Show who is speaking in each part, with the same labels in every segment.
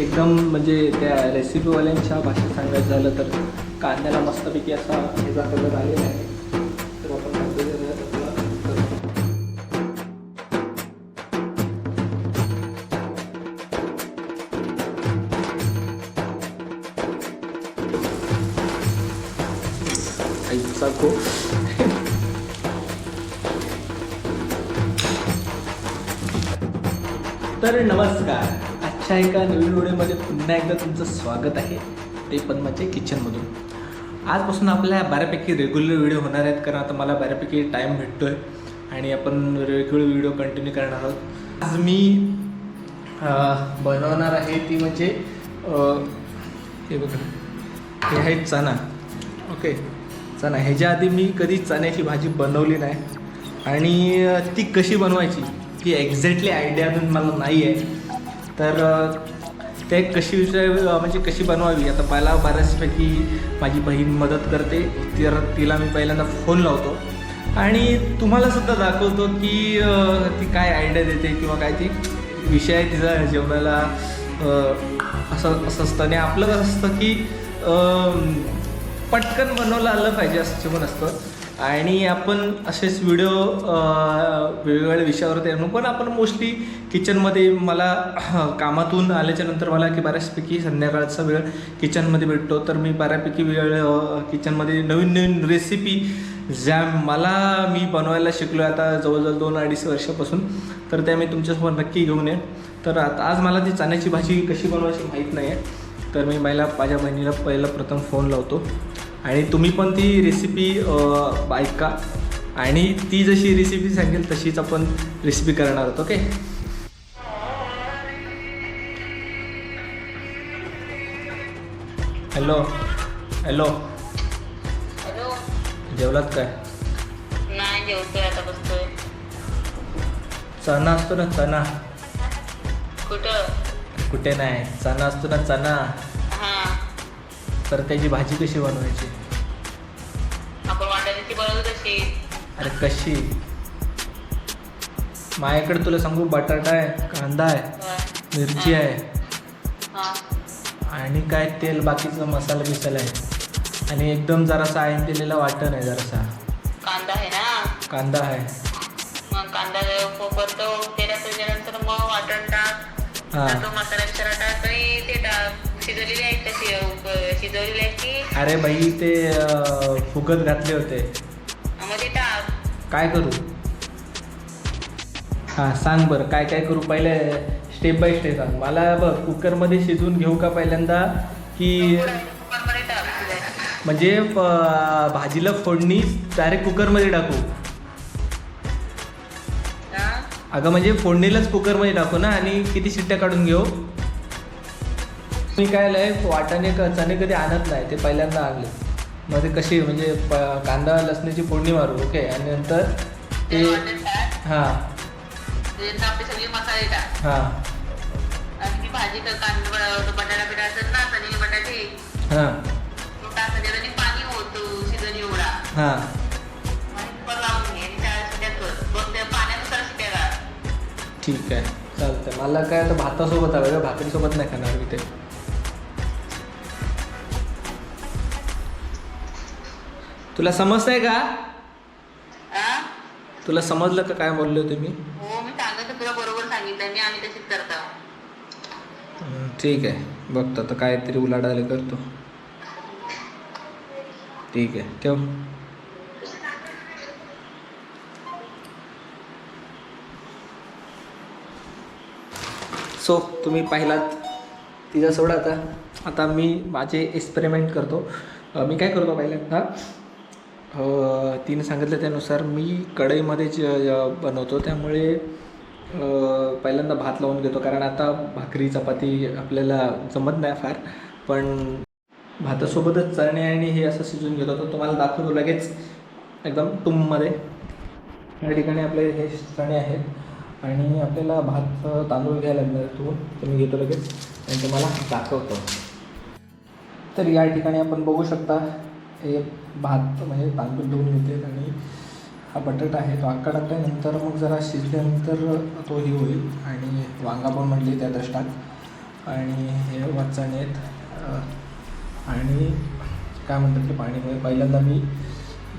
Speaker 1: एकदम म्हणजे त्या रेसिपीवाल्यांच्या भाषेत सांगायचं झालं तर कांद्याला मस्तपैकी असा हे कलर आलेला आहे. तर आपण तर नमस्कार. आजच्या एका नवीन व्हिडिओमध्ये पुन्हा एकदा तुमचं स्वागत आहे. ते पद्माच्या किचनमधून आजपासून आपल्या बऱ्यापैकी रेग्युलर व्हिडिओ होणार आहेत कारण आता मला बऱ्यापैकी टाईम भेटतो आहे आणि आपण रेग्युलर व्हिडिओ कंटिन्यू करणार आहोत. आज मी बनवणार आहे ती म्हणजे हे बघा. हे आहे चणा. ओके चणा. ह्याच्या आधी मी कधी चण्याची भाजी बनवली नाही. आणि ती कशी बनवायची ती एक्झॅक्टली आयडिया अजून मला नाही आहे तर ते कशी विषय म्हणजे कशी बनवावी? आता पहिला बऱ्याचपैकी माझी बहीण मदत करते. तर तिला मी पहिल्यांदा फोन लावतो. आणि तुम्हाला सुद्धा दाखवतो की ती काय आयडिया देते किंवा काय ती विषय आहे तिचा जेवणाला असं असं असतं. आणि आपलं कसं असतं की पटकन बनवलं आलं पाहिजे असं जेवण असतं. आणि आपण असेच व्हिडिओ वेगवेगळ्या विषयावरती आणू. पण आपण मोस्टली किचनमध्ये मला कामातून आल्याच्यानंतर मला की बऱ्याचपैकी संध्याकाळचा वेळ किचनमध्ये भेटतो. तर मी बऱ्यापैकी वेळ किचनमध्ये नवीन नवीन रेसिपी ज्या मला मी बनवायला शिकलो आहे आता जवळजवळ दोन अडीच वर्षापासून. तर त्या मी तुमच्यासोबत नक्की घेऊन येईन. तर आता आज मला ती चण्याची भाजी कशी बनवायची माहीत नाही आहे तर मी मला माझ्या बहिणीला पहिला प्रथम फोन लावतो. आणि तुम्ही पण ती रेसिपी ऐका. आणि ती जशी रेसिपी सांगेल तशीच आपण रेसिपी करणार आहोत ओके हॅलो हॅलो
Speaker 2: हॅलो
Speaker 1: जेवलात काय?
Speaker 2: नाही जेवतोय आता बसतोय.
Speaker 1: चणा असतो ना चणा.
Speaker 2: कुठं?
Speaker 1: कुठे नाही. चणा असतो ना चणा.
Speaker 2: हा.
Speaker 1: तर त्याची भाजी कशी बनवायची? अरे कशी? माझ्याकडे तुला सांगू बटाटा आहे कांदा आहे. मिरची आहे. आणि काय तेल बाकीचा मसाला बिसाला आहे. आणि एकदम जरासा आयन दिलेला वाटण आहे जरासा.
Speaker 2: कांदा आहे ना?
Speaker 1: कांदा आहे.
Speaker 2: मग कांदा परतो मग वाटण टाक.
Speaker 1: हां.
Speaker 2: तो मसाला बिसाला टाक आणि ते टाक शिजवलेली आहे का शि- शिजवलेली आहे की
Speaker 1: अरे बाई ते अं, फुगत घातले होते. काय करू? हां सांग बरं काय काय करू? पहिले स्टेप बाय स्टेप सांग. मला बघ कुकरमध्ये शिजवून घेऊ का पहिल्यांदा? की म्हणजे भाजीला फोडणी डायरेक्ट कुकरमध्ये टाकू? अगं म्हणजे फोडणीलाच कुकरमध्ये टाकू ना? आणि किती शिट्ट्या काढून घेऊ? मी काय लय वाटाणे चणे कधी आणत नाही ते पहिल्यांदा आणले. मग ते कशी म्हणजे प- कांदा लसणाची फोडणी मारू ओके आणि नंतर ते
Speaker 2: टाक.
Speaker 1: हां.
Speaker 2: त्याच्यानंतर आपले सगळे मसाले टाक.
Speaker 1: हां.
Speaker 2: आणि ती भाजी कर कांदा बटाटा ना बटाटे.
Speaker 1: हां.
Speaker 2: तो पाणी होतो शिजन एवढा
Speaker 1: हां.
Speaker 2: आणि कुकर लावून घे आणि चार शिट्या कर. बघ त्या पाण्यानुसार शिट्या काढ
Speaker 1: ठीक आहे. चालतंय. मला काय आता भातासोबत हवं आहे भाकरीसोबत नाही खाणार मी ते. तुला समजतंय का? तुला समजलं का काय बोलले होते मी?
Speaker 2: हो मी तुला बरोबर सांगितलं मी आम्ही तशीच करतो.
Speaker 1: ठीक आहे बघतो आता काहीतरी उलाढाले करतो. ठीक आहे ठेव. सो तुम्ही पाहिलात तिचा सोडा आता. आता मी माझे एक्सपेरिमेंट करतो. अं, मी काय करतो पहिल्यांदा? तिने सांगितलं त्यानुसार मी कढईमध्ये बनवतो. त्यामुळे पहिल्यांदा भात लावून घेतो. कारण आता भाकरी चपाती आपल्याला जमत नाही फार. पण भातासोबतच चणे आणि हे असं शिजून घेतो. तर तुम्हाला दाखवतो लगेच एकदम टुममध्ये या ठिकाणी आपले हे चणे आहेत. आणि आपल्याला भात तांदूळ घ्यायला लागणार तो. तुम्ही घेतो लगेच. आणि तुम्हाला दाखवतो. तर या ठिकाणी आपण बघू शकता हे भात म्हणजे तांदूळ धुवून घेते आणि हा बटाटा आहे तो अक्का टाकल्यानंतर मग जरा शिजल्यानंतर तो हे होईल आणि वांगा पण म्हटले त्या दृष्टात आणि हे वाचाणे आहेत आणि काय म्हणतात ते पाणीमुळे पहिल्यांदा मी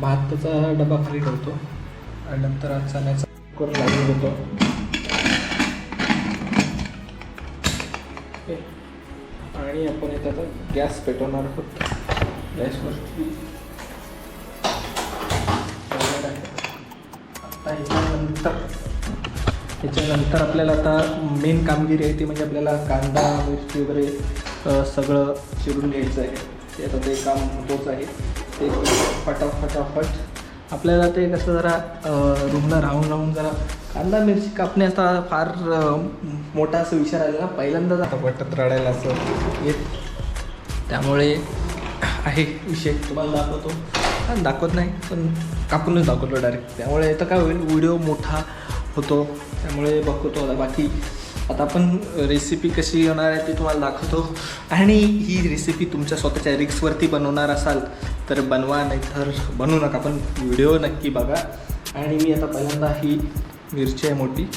Speaker 1: भाताचा डबा खाली ठेवतो. आणि नंतर आज चण्याचा कुकर लागू होतो आणि आपण इथं आता गॅस पेटवणार आहोत. गॅसवर आता ह्याच्यानंतर ह्याच्यानंतर आपल्याला आता मेन कामगिरी आहे ती म्हणजे आपल्याला कांदा मिरची वगैरे सगळं चिरून घ्यायचं आहे. ते आता ते काम होतोच आहे. ते फटाफटाफट. आपल्याला ते कसं जरा रूमला राहून राहून जरा कांदा मिरची कापणे आता फार मोठा असं विचार आला ना पहिल्यांदाच आता वाटत रडायला असं येत. त्यामुळे आहे विषय. तुम्हाला दाखवतो. हा, दाखवत नाही पण कापूनच दाखवतो डायरेक्ट त्यामुळे आता काय होईल व्हिडिओ मोठा होतो. त्यामुळे बघतो आता. बाकी आता आपण रेसिपी कशी येणार आहे ती तुम्हाला दाखवतो. आणि ही रेसिपी तुमच्या स्वतःच्या रिक्सवरती बनवणार असाल तर बनवा नाही तर बनवू नका. पण व्हिडिओ नक्की बघा. आणि मी आता पहिल्यांदा ही मिरची आहे मोठी.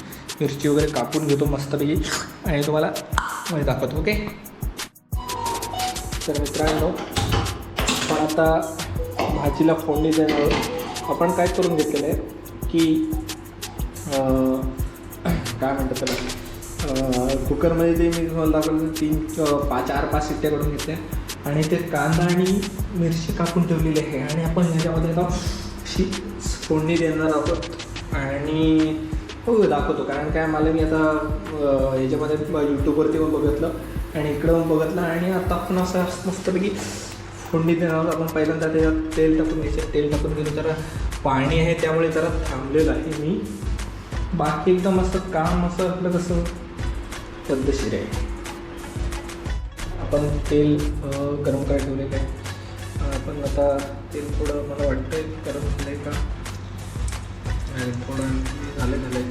Speaker 1: मिरची वगैरे कापून घेतो मस्तपैकी. आणि तुम्हाला दाखवतो ओके तर मित्रांनो आता भाजीला फोडणी देण्यावर आपण काय करून घेतलेलं आहे की काय म्हणतात त्याला? कुकरमध्ये ते मी तुम्हाला दाखवलं तीन पाच चार पाच शिट्ट्या करून घेतल्या. आणि ते कांदा आणि मिरची कापून ठेवलेली आहे. आणि आपण ह्याच्यामध्ये आता अशी फोडणी देणार आहोत. आणि हो दाखवतो. कारण काय मला मी आता ह्याच्यामध्ये याच्यामध्ये यूट्यूबवरती पण बघितलं आणि इकडं बघितलं. आणि आता आपण असं मस्तपैकी फोडणी देणार आहोत. आपण पहिल्यांदा त्याच्यात तेल टाकून घ्यायचं. तेल टाकून घेऊन जरा पाणी आहे त्यामुळे जरा थांबलेलं आहे मी. बाकी एकदम असं काम असं आपलं कसं? पद्धतशीर आहे. आपण तेल गरम करायला ठेवलेलं आहे आपण आता तेल थोडं मला वाटतंय गरम झालं आहे का? आणि थोडं झालं झालं आहे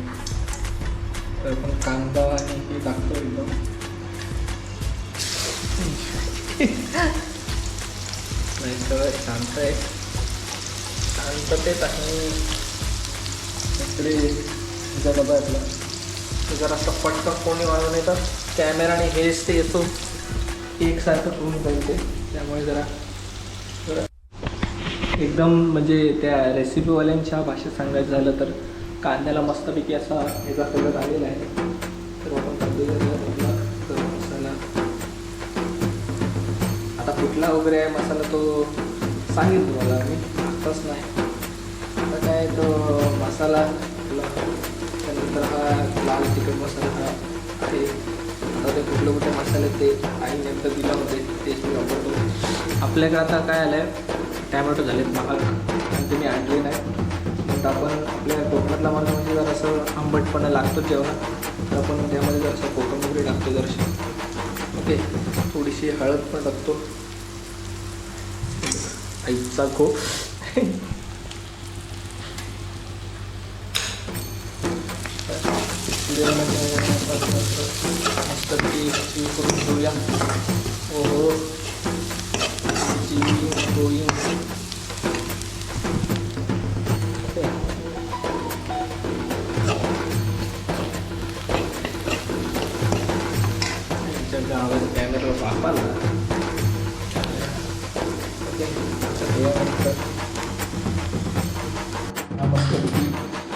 Speaker 1: तर आपण कांदा आणि हे टाकतो एकदम. सगळं शांत आहे. शांततेत आहे इकडे जो डबा जरा असं पटकन कोणी वाढवून येतात? कॅमेराने हेच ते येतो. एकसारखं होऊन जाईल ते त्यामुळे जरा जरा एकदम म्हणजे त्या रेसिपीवाल्यांच्या भाषेत सांगायचं झालं तर कांद्याला मस्तपैकी असा ह्याचा कलर आलेला आहे. तर आपण आता कुठला वगैरे आहे मसाला तो सांगेन तुम्हाला मी. आताच नाही. आता काय तो मसाला त्यानंतर हा लाल तिखट मसाला हा आहे. आता ते कुठले कुठले मसाले ते आई नेमकं दिला होते तेच मी वापरतो. आपल्याकडे आता काय आलं आहे टॅमॅटो झालेत महाग. आणि ते मी आणले नाही. मग आपण आपल्या कोकणातला मला म्हणजे जर असं आंबटपणा लागतो तेव्हा. तर आपण त्यामध्ये जर असं कोकम वगैरे टाकतो जराशी. ओके? थोडीशी हळद पण टाकतो. आईचा खो मस्त ती करून घेऊया हो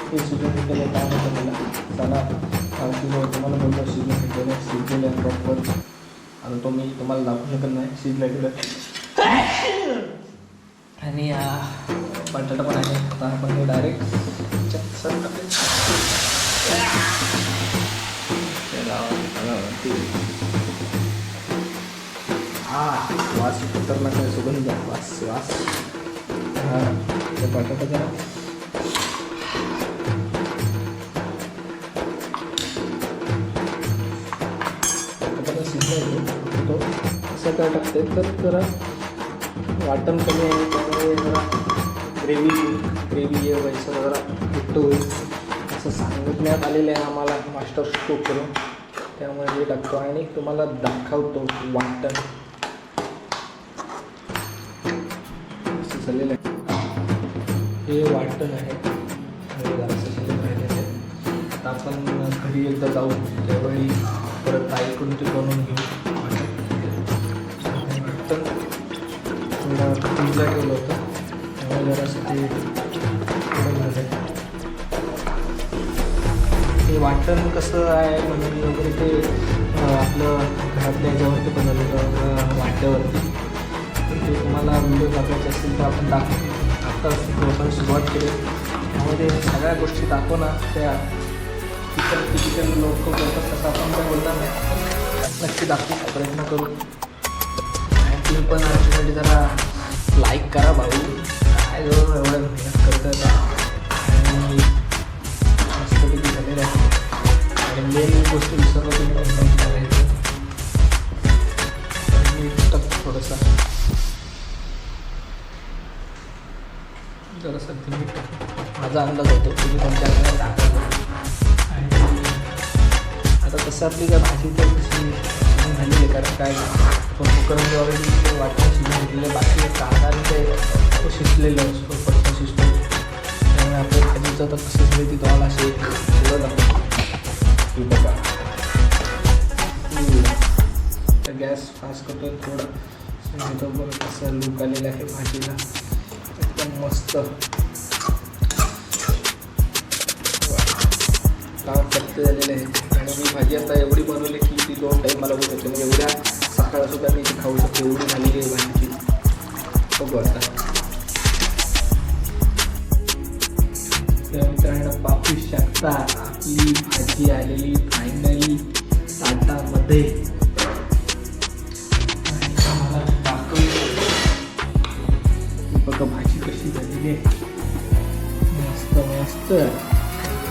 Speaker 1: हे शिजून घेतलेलं काम चला शिजव तुम्हाला बोलतो शिजून घेतलेलं शिजलेलं आहे प्रॉपर आता तो मी तुम्हाला दाखवू शकत नाही शिजलं गेलं आणि हा बटाटा पण आहे आता आपण हे डायरेक्ट सर वास खतरनाक आहे सुगंध वास वास हां ते बटाटा जरा बटाटा शिजला तो असं काय टाकते तर जरा वाटण कमी आहे त्यामुळे जरा ग्रेव्ही ग्रेव्ही आहे वैसं जरा घट्ट होईल असं सांगण्यात आलेलं आहे आम्हाला मास्टर स्टोक करून त्यामुळे हे टाकतो आणि तुम्हाला दाखवतो वाटण केलेलं आहे. हे वाटण आहे. आता आपण घरी एकदा जाऊ. त्यावेळी परत ताई ते बनवून घेऊ. वाटण थोडं पिझ्झा केलं होतं. त्यामुळे जरा ते ते वाटण कसं आहे म्हणजे वगैरे ते आपलं घरातल्या ह्याच्यावरती बनवलेलं वाट्यावरती. तर तुम्हाला व्हिडिओ दाखवायचे असतील तर आपण दाखवू. आत्ता आपण सुरुवात केली त्यामध्ये सगळ्या गोष्टी दाखवणार त्या इतर टिपिकल लोक करतात तसं आपण काय बोलणार नाही. नक्की दाखवू प्रयत्न करू. आणि तुम्ही पण आमच्यासाठी जरा लाईक करा भाऊ. काय जवळ एवढं मेहनत करतात आणि मस्तपैकी झालेलं आहे. आणि मेन गोष्ट विसरलो तुम्ही करायचं. मी थोडंसं जरासं तुम्ही माझा अंदाज होतो तुम्ही तुमच्या अंदाज आणि आता तसं आपली काय भाजी तर शिजून झालेली आहे कारण काय आपण कुकरमध्ये ऑलरेडी वाटण शिजून घेतलेलं. बाकी कांदा ते तो शिजलेलं असतो पटकन शिजतो. त्यामुळे आपल्या भाजीचं तर कसं झाली ती तुम्हाला दाखवतो ही बघा. गॅस फास्ट करतो थोडं. तो बघा कसं लुक आलेलं आहे भाजीला. एकदम मस्त. काम पत्ते झालेलं आहे आणि मी भाजी आता एवढी बनवली की ती दोन टाईम मला होत होते. म्हणजे एवढ्या सकाळ सुद्धा मी ती खाऊ शकते. एवढी झालेली आहे भाजीची. हो बघू आता तर मित्रांनो पाहू शकता आपली भाजी आलेली फायनली ताटामध्ये घे मस्त मस्त.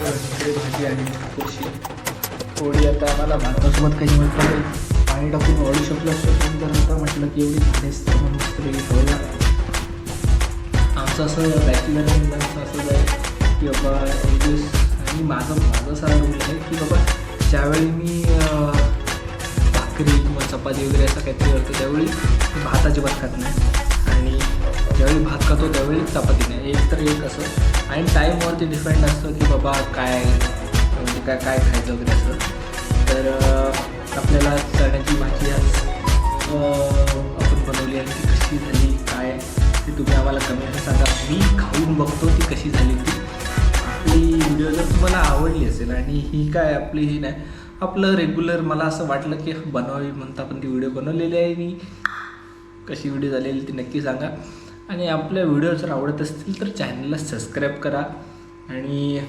Speaker 1: भाजी आली कशी थोडी आता आम्हाला भातासोबत काही म्हटलं पाणी टाकून वाढू शकलो असतो पण जर आता म्हटलं की एवढी भाजी असते ठेवला आमचं असं बॅचलर मुलांचं असं आहे की बाबा एक दिवस आणि माझं माझं असा रूल आहे की बाबा ज्यावेळी मी भाकरी किंवा चपाती वगैरे असं काहीतरी करतो त्यावेळी मी भात अजिबात खात नाही. ज्यावेळी भात खातो त्यावेळी चपातीने. नाही एक तर एक असं. आणि टाईमवरती डिपेंड असतं की बाबा काय म्हणजे काय काय खायचं वगैरे असं. तर आपल्याला चण्याची भाजी आज आपण बनवली आणि ती कशी झाली काय ते तुम्ही आम्हाला कमेंट सांगा. मी खाऊन बघतो ती कशी झाली ती आपली व्हिडिओ जर तुम्हाला आवडली असेल आणि ही काय आपली ही नाही आपलं रेग्युलर मला असं वाटलं की बनवावी म्हणता आपण ती व्हिडिओ बनवलेली आहे. आणि कशी व्हिडिओ झालेली ती नक्की सांगा. आणि आपल्या व्हिडिओ जर आवडत असतील तर चॅनलला सबस्क्राईब करा. आणि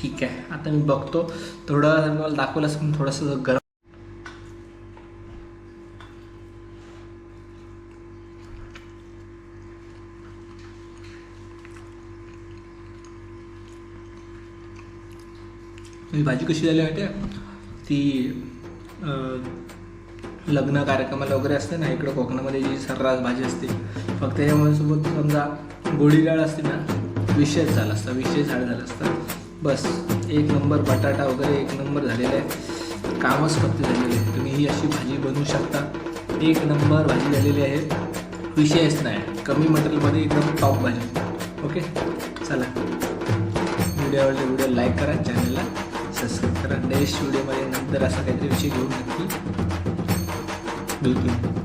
Speaker 1: ठीक आहे आता मी बघतो. थोडं मला दाखवलं असं पण थोडंसं गरम भाजी कशी झाली माहिती ती लग्न कार्यक्रमाला वगैरे असते ना इकडं कोकणामध्ये जी सर्रास भाजी असते फक्त त्याच्यामध्ये सोबत समजा गोडी डाळ असते ना विषयच झाला असता विषय झाड झाला असतं. बस एक नंबर बटाटा वगैरे एक नंबर झालेला आहे. कामच फक्त झालेलं आहे. तुम्ही ही अशी भाजी बनवू शकता. एक नंबर भाजी झालेली आहे. विषयच नाही. कमी मटेरियलमध्ये एकदम टॉप भाजी. ओके? चला. व्हिडिओ आवडले व्हिडिओ लाईक करा चॅनलला सबस्क्राईब करा. नेक्स्ट व्हिडिओमध्ये नंतर असा काहीतरी विषय घेऊन नक्की 嗯嗯。